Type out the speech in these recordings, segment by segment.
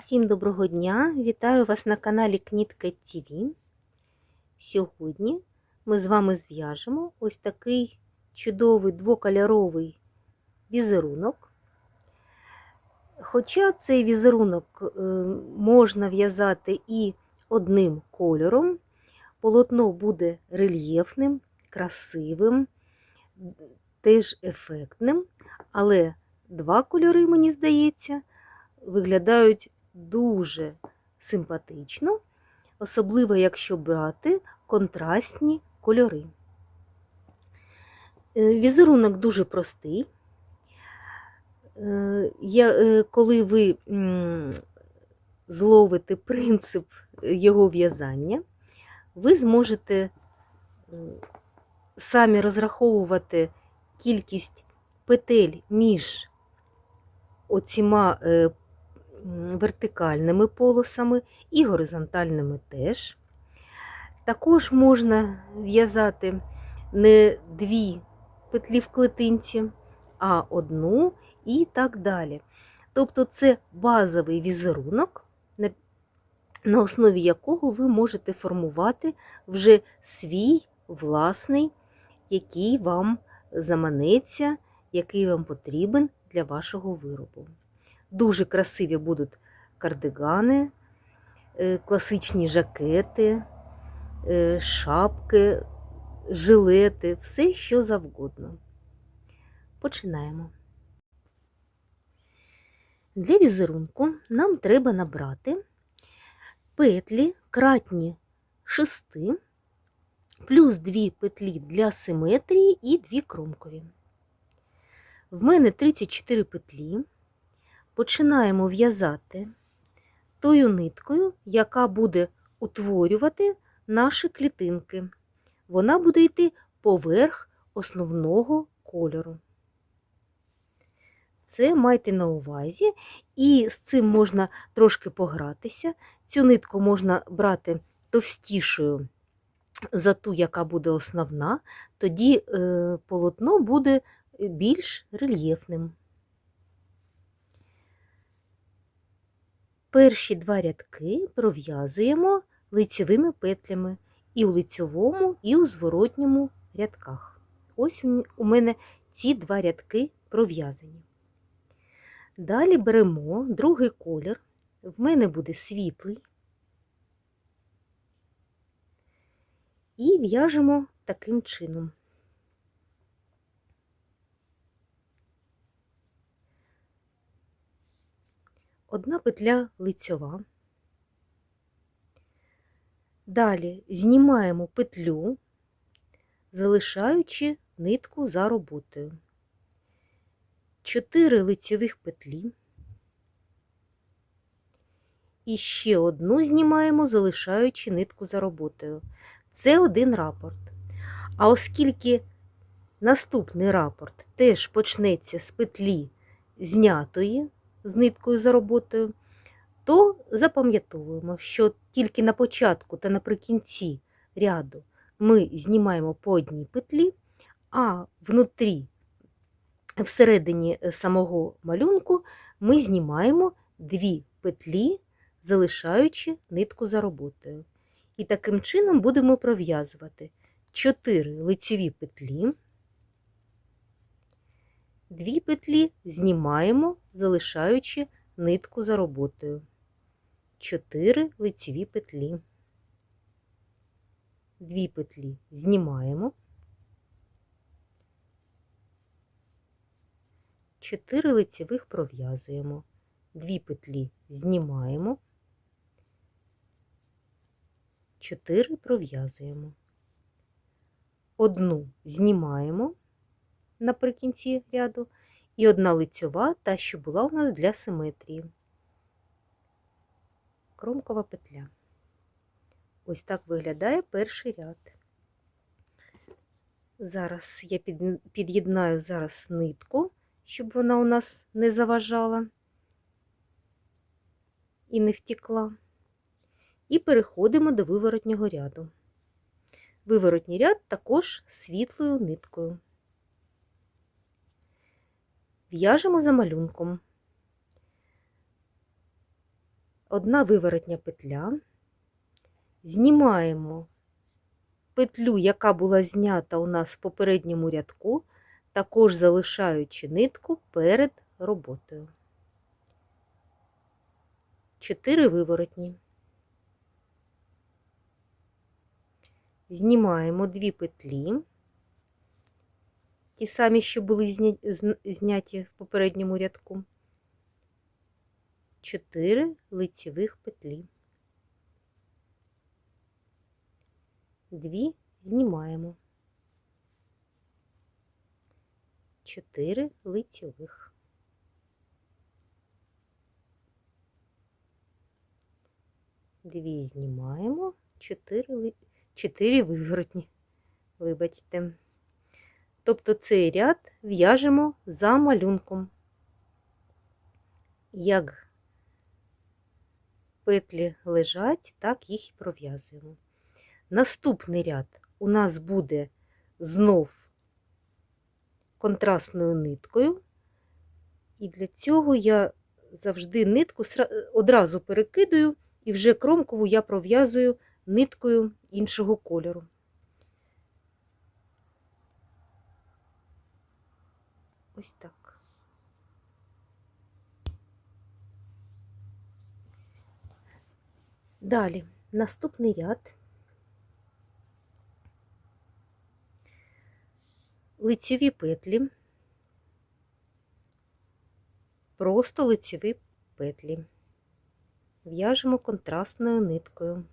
Всім доброго дня! Вітаю вас на каналі Кнітка ТВ. Сьогодні ми з вами зв'яжемо ось такий чудовий двокольоровий візерунок. Хоча цей візерунок е, можна в'язати і одним кольором, полотно буде рельєфним, красивим, теж ефектним, але два кольори, мені здається, виглядають дуже симпатично, особливо якщо брати контрастні кольори. Е, Візерунок дуже простий. Е, е, Коли ви зловите принцип його в'язання, ви зможете самі розраховувати кількість петель між оціма вертикальними полосами і горизонтальними теж. Також можна в'язати не дві петлі в клетинці, а одну і так далі. Тобто це базовий візерунок, на- основі якого ви можете формувати вже свій власний, який вам заманеться, який вам потрібен для вашого виробу. Дуже красиві будуть кардигани, е, класичні жакети, е, шапки, жилети, все що завгодно. Починаємо. Для візерунку нам треба набрати петлі кратні 6, плюс 2 петлі для симетрії і 2 кромкові. В мене 34 петлі. Починаємо в'язати тою ниткою, яка буде утворювати наші клітинки. Вона буде йти поверх основного кольору. Це майте на увазі, і з цим можна трошки погратися. Цю нитку можна брати товстішою за ту, яка буде основна, тоді е, полотно буде більш рельєфним. Перші два рядки пров'язуємо лицьовими петлями і у лицьовому, і у зворотньому рядках. Ось у мене ці два рядки пров'язані. Далі беремо другий колір, в мене буде світлий, і в'яжемо таким чином. Одна петля лицьова. Далі знімаємо петлю, залишаючи нитку за роботою. 4 лицьових петлі. І ще одну знімаємо, залишаючи нитку за роботою. Це один рапорт. А оскільки наступний рапорт теж почнеться з петлі знятої з ниткою за роботою, то запам'ятовуємо, що тільки на початку та наприкінці ряду ми знімаємо по одній петлі, а внутрі, всередині самого малюнку, ми знімаємо дві петлі, залишаючи нитку за роботою. І таким чином будемо пров'язувати 4 лицеві петлі, дві петлі знімаємо, залишаючи нитку за роботою. 4 лицеві петлі. Дві петлі знімаємо. 4 лицевих пров'язуємо. Дві петлі знімаємо. 4 пров'язуємо. Одну знімаємо наприкінці ряду, і одна лицьова, та, що була у нас для симетрії. Кромкова петля. Ось так виглядає перший ряд. Зараз я під'єднаю зараз нитку, щоб вона у нас не заважала і не втекла. І переходимо до виворотнього ряду. Виворотній ряд також світлою ниткою. В'яжемо за малюнком. одна виворотня петля, знімаємо петлю, яка була знята у нас в попередньому рядку, також залишаючи нитку перед роботою. 4 виворотні. Знімаємо дві петлі, ті самі, що були зняті в попередньому рядку. 4 лицьових петлі. Дві знімаємо. 4 лицьових. Дві знімаємо, 4, ли... 4 виворотні. Вибачте. Тобто цей ряд в'яжемо за малюнком. Як петлі лежать, так їх і пров'язуємо. Наступний ряд у нас буде знов контрастною ниткою. І для цього я завжди нитку одразу перекидаю і вже кромкову я пров'язую ниткою іншого кольору. Ось так. Далі, наступний ряд. Лицьові петлі. Просто лицьові петлі. В'яжемо контрастною ниткою.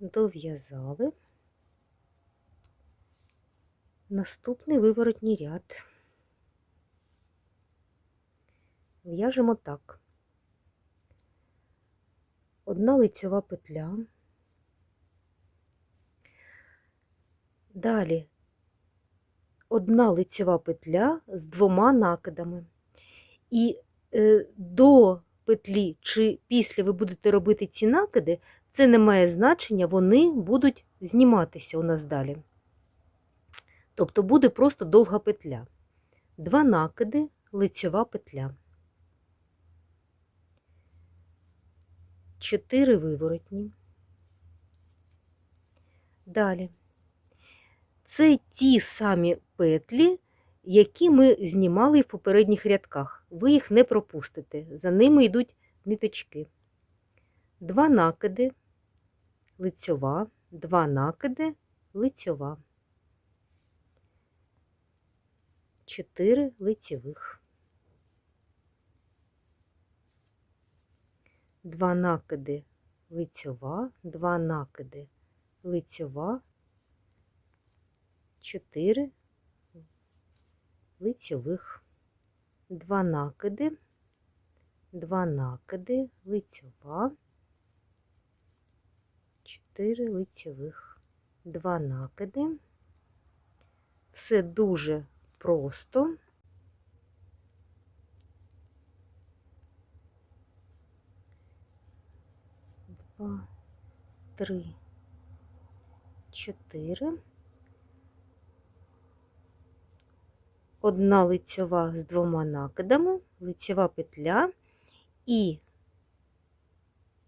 Дов'язали. Наступний виворотній ряд. В'яжемо так. Одна лицьова петля. Далі одна лицьова петля з двома накидами. І е, до петлі чи після ви будете робити ці накиди, це не має значення, вони будуть зніматися у нас далі. Тобто буде просто довга петля. Два накиди, лицьова петля. Чотири виворотні. Далі. Це ті самі петлі, які ми знімали в попередніх рядках. Ви їх не пропустите. За ними йдуть ниточки. Два накиди, лицьова, два накиди, лицьова. Чотири лицьових. Два накиди лицьова, два накиди лицьова, чотири лицьових, два накиди, два накиди лицьова. 4 лицьових, 2 накиди. Все дуже просто. Два, три, чотири. Одна лицьова з двома накидами, лицьова петля і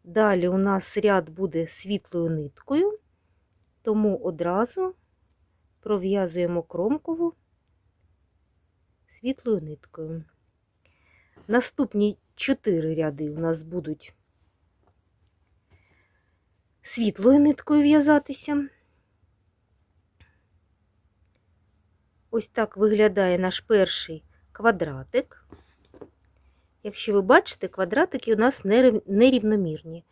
Далі у нас ряд буде світлою ниткою, тому одразу пров'язуємо кромкову світлою ниткою. Наступні 4 ряди у нас будуть світлою ниткою в'язатися. Ось так виглядає наш перший квадратик. Якщо ви бачите, квадратики у нас нерівномірні.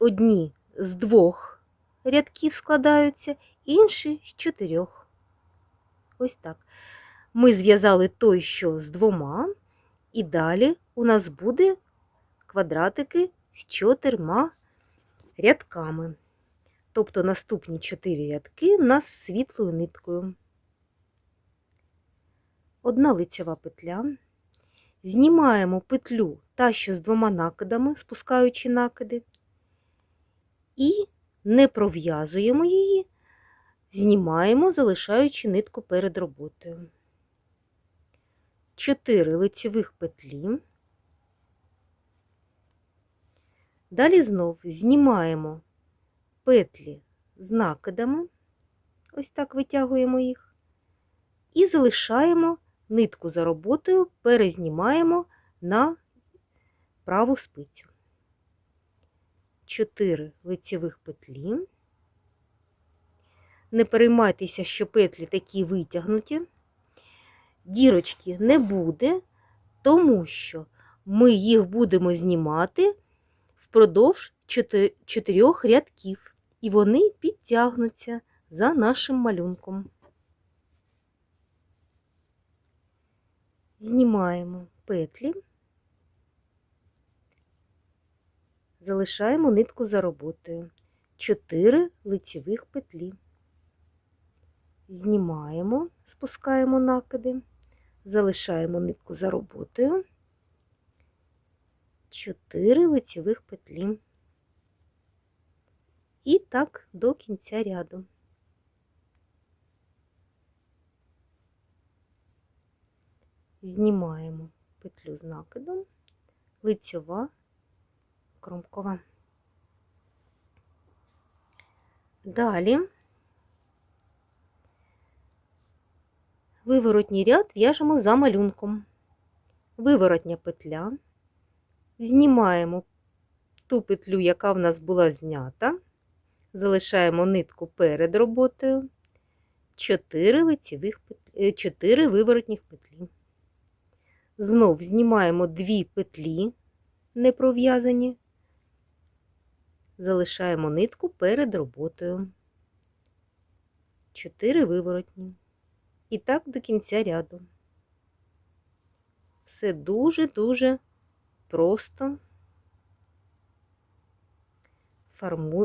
Одні з двох рядків складаються, інші з чотирьох. Ось так. Ми зв'язали той, що з двома, і далі у нас буде квадратики з чотирма рядками. Тобто наступні чотири рядки у нас світлою ниткою. Одна лицьова петля. Знімаємо петлю та, що з двома накидами, спускаючи накиди, і не пров'язуємо її, знімаємо, залишаючи нитку перед роботою. 4 лицьових петлі. Далі знов знімаємо петлі з накидами, ось так витягуємо їх, і залишаємо нитку за роботою, перезнімаємо на праву спицю. 4 лицьових петлі. Не переймайтеся, що петлі такі витягнуті. Дірочки не буде, тому що ми їх будемо знімати впродовж чотирьох рядків, і вони підтягнуться за нашим малюнком. Знімаємо петлі, залишаємо нитку за роботою. 4 лицьових петлі. Знімаємо, спускаємо накиди, залишаємо нитку за роботою. 4 лицьових петлі. І так до кінця ряду. Знімаємо петлю з накидом, лицьова, кромкова. Далі виворотній ряд в'яжемо за малюнком. Виворотня петля, знімаємо ту петлю, яка в нас була знята, залишаємо нитку перед роботою, 4 лицевих петлі, 4 виворотніх петлі. Знов знімаємо дві петлі, не пров'язані, залишаємо нитку перед роботою. 4 виворотні. І так до кінця ряду. Все дуже-дуже просто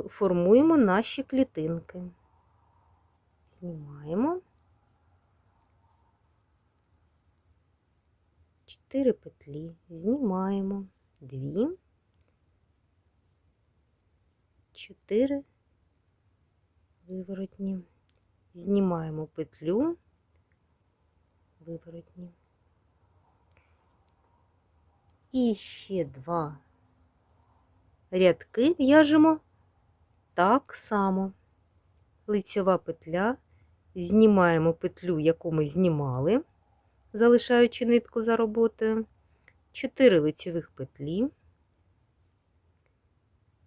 формуємо наші клітинки. Знімаємо 4 петлі, знімаємо. 2, 4 виворотні, знімаємо петлю, виворотні. І ще два рядки в'яжемо. Так само. Лицьова петля, знімаємо петлю, яку ми знімали, залишаючи нитку за роботою, 4 лицьових петлі,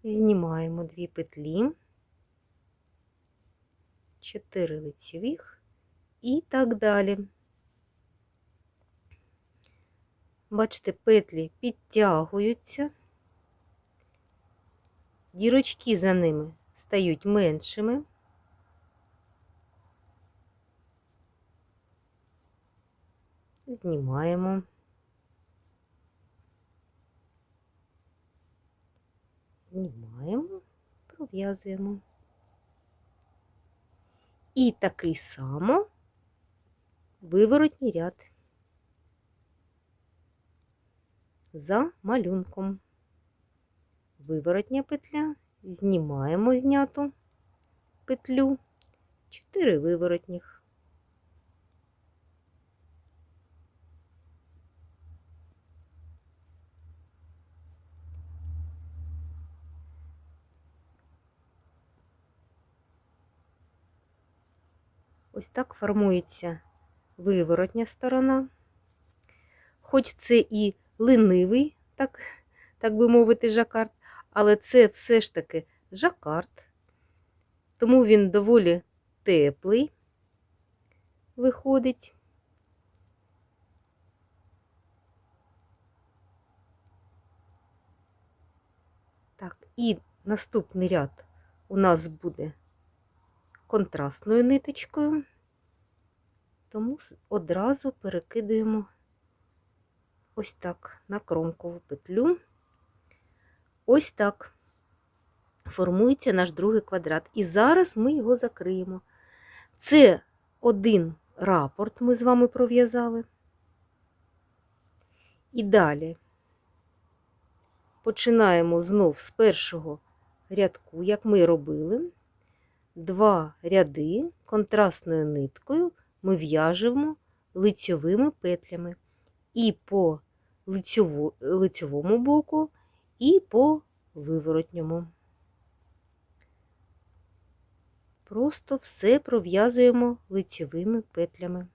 знімаємо 2 петлі, 4 лицьових. І так далі. Бачите, петлі підтягуються, дірочки за ними стають меншими. Знімаємо. Знімаємо, пров'язуємо. І такий само виворотній ряд. за малюнком. Виворотня петля, знімаємо зняту петлю, 4 виворотніх. Ось так формується виворотня сторона. Хоч це і ленивий, так так би мовити, жакард, але це все ж таки жакард, тому він доволі теплий виходить. І наступний ряд у нас буде контрастною ниточкою, тому одразу перекидуємо ось так на кромкову петлю. Ось так формується наш другий квадрат. І зараз ми його закриємо. Це один рапорт ми з вами пров'язали. І далі починаємо знов з першого рядку, як ми робили. Два ряди контрастною ниткою ми в'яжемо лицьовими петлями і по лицьово, лицьовому боку, і по виворотньому. Просто все пров'язуємо лицьовими петлями.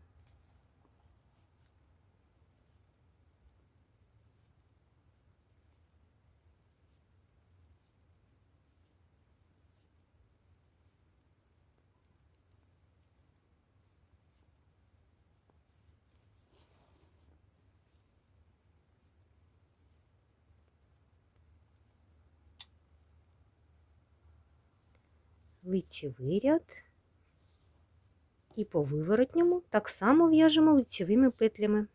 Лицьовий ряд і по виворотньому так само в'яжемо лицьовими петлями.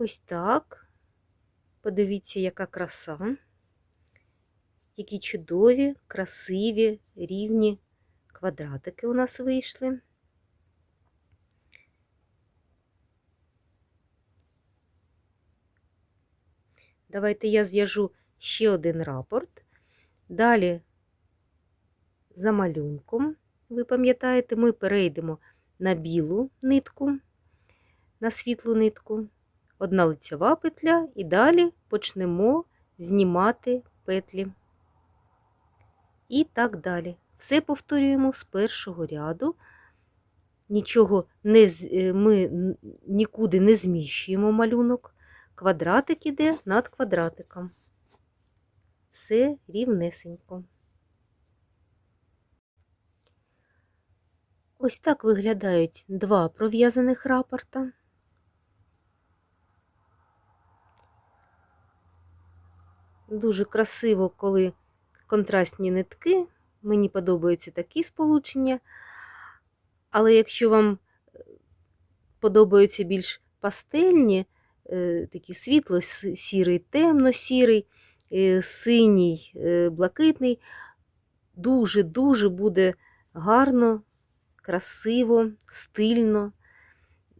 Ось так. Подивіться, яка краса. Які чудові, красиві, рівні квадратики у нас вийшли. Давайте я зв'яжу ще один рапорт. Далі за малюнком, ви пам'ятаєте, ми перейдемо на білу нитку, на світлу нитку, одна лицьова петля, і далі почнемо знімати петлі. І так далі. Все повторюємо з першого ряду. Нічого не, е, ми нікуди не зміщуємо малюнок. Квадратик іде над квадратиком. Все рівнесенько. Ось так виглядають два пров'язаних рапорта. Дуже красиво, коли контрастні нитки. Мені подобаються такі сполучення. Але якщо вам е, подобаються більш пастельні, е, такі світло-сірий, темно-сірий, е, синій, блакитний, дуже-дуже буде гарно, красиво, стильно.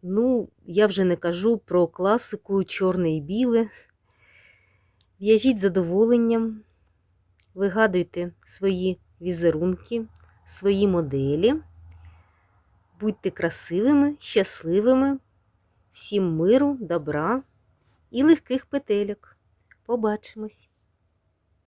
Ну, я вже не кажу про класику чорне і біле. В'яжіть задоволенням, вигадуйте свої візерунки, свої моделі. Будьте красивими, щасливими, всім миру, добра і легких петельок. Побачимось!